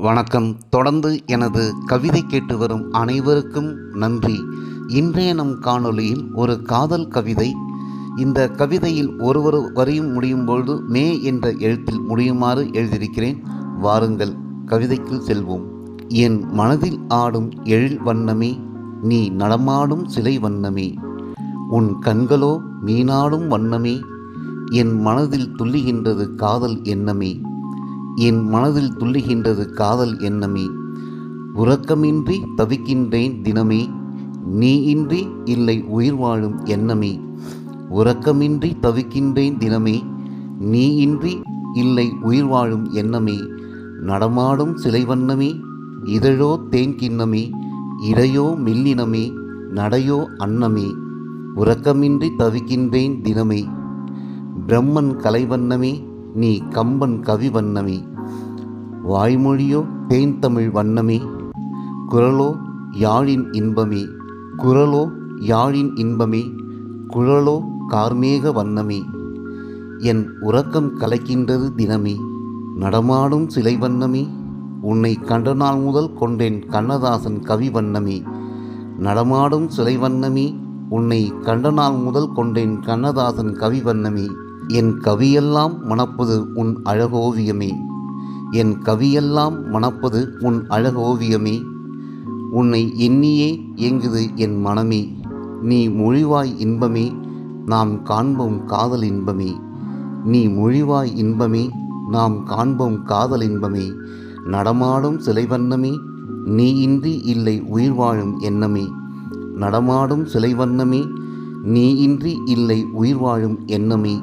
வணக்கம். தொடர்ந்து எனது கவிதை கேட்டு வரும் அனைவருக்கும் நன்றி. இன்றைய நம் காணொளியில் ஒரு காதல் கவிதை. இந்த கவிதையில் ஒரு ஒரு வரியும் முடியும் பொழுது மே என்ற எழுத்தில் முடியுமாறு எழுதியிருக்கிறேன். வாருங்கள் கவிதைக்கு செல்வோம். என் மனதில் ஆடும் எழில் வண்ணமே நீ நடமாடும் சிலை வண்ணமே. உன் கண்களோ மீனாடும் வண்ணமே என் மனதில் துள்ளுகின்றது காதல் எண்ணமே. என் மனதில் துள்ளுகின்றது காதல் எண்ணமே. உறக்கமின்றி தவிக்கின்றேன் தினமே. நீ இன்றி இல்லை உயிர் வாழும் எண்ணமே. உறக்கமின்றி தவிக்கின்றேன் தினமே. நீ இன்றி இல்லை உயிர் வாழும் எண்ணமே. நடமாடும் சிலை வண்ணமே இதழோ தேன் கிண்ணமே இடையோ மில்லினமே. நடையோ அன்னமே. உறக்கமின்றி தவிக்கின்றேன் தினமே. பிரம்மன் கலைவண்ணமே. நீ கம்பன் கவி வண்ணமே. வாய்மொழியோ தேன்தமிழ் வண்ணமே. குரலோ யாழின் இன்பமே. குரலோ யாழின் இன்பமே. குழலோ கார்மேக வண்ணமே. என் உறக்கம் கலைக்கின்றது தினமே. நடமாடும் சிலை வண்ணமே. உன்னை கண்ட நாள் முதல் கொண்டேன் கண்ணதாசன் கவி வண்ணமே. நடமாடும் சிலை வண்ணமே. உன்னை கண்ட நாள் முதல் கொண்டேன் கண்ணதாசன் கவி வண்ணமே. என் கவியெல்லாம் மணப்பது உன் அழகோவியமே. என் கவியெல்லாம் மணப்பது உன் அழகோவியமே. உன்னை எண்ணியே இயங்குது என் மனமே. நீ மொழிவாய் இன்பமே நாம் காண்போம் காதல் இன்பமே. நீ மொழிவாய் இன்பமே நாம் காண்போம் காதல் இன்பமே. நடமாடும் சிலை வண்ணமே நீ இன்றி இல்லை உயிர் வாழும் எண்ணமே. நடமாடும் சிலை வண்ணமே நீ இன்றி இல்லை உயிர் வாழும் எண்ணமே.